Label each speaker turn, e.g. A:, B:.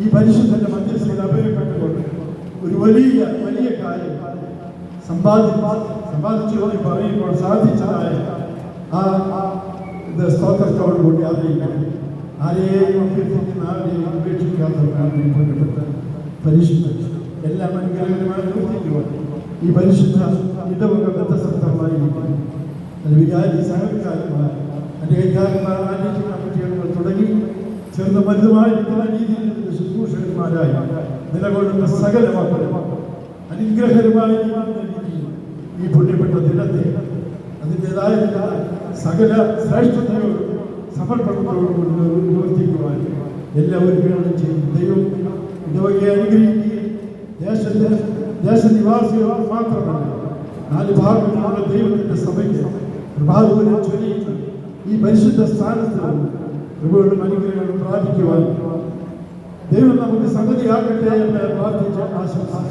A: ഈ പരിശുദ്ധന്റെ മധ്യസ്ഥയിൽ അഭയപ്പെട്ടുകൊണ്ട് ഒരു വലിയ വലിയ കാര്യം സമ്പാദി സമ്പാദിച്ചു എന്ന് പറയുമ്പോൾ സാധിച്ചതായ ആ ഇത് സ്തോത്രത്തോടു കൂടി അറിയിക്കണം ആരെയും അഭ്യർത്ഥിക്കുന്ന ആരെയും അപേക്ഷിക്കാത്തവരാണ് ഈ പ്രിയപ്പെട്ട പരിശുദ്ധ എല്ലാം അനുഗ്രഹങ്ങളുമായി പ്രവർത്തിക്കുവാൻ ഈ പരിശുദ്ധ ഇടവക അത് വികാരി സഹവികാരന്മാർ അനേകാരന്മാർ ആരോഗ്യ കമ്മിറ്റികൾ തുടങ്ങി ചെറുത വലുതുമായിരിക്കുന്ന രീതിയിൽ ശുശ്രൂഷകന്മാരായി നിലകൊള്ളുന്ന സകല മക്കളും അനുഗ്രഹകരമായ ഈ പുണ്യപ്പെട്ട ദിനത്തെ അതിന്റെതായ സകല ശ്രേഷ്ഠതയോടും സമർപ്പണത്തോടും കൊണ്ട് പ്രവർത്തിക്കുവാൻ എല്ലാവരും ചെയ്യും. ദൈവം ഇടവകയെ അനുഗ്രഹിക്കുകയും ദേശത്തെ ദേശനിവാസികളോട് മാത്രമല്ല നാല് ഭാഗങ്ങളുള്ള ദൈവത്തിന്റെ സഭയ്ക്ക് പ്രഭാതപുരം ചൊല്ലിയിട്ട് ഈ പരിശുദ്ധ സ്ഥാനത്ത് കൃപകളും അനുഗ്രഹങ്ങളും പ്രാപിക്കുവാൻ ن سمجھیا گیا ہے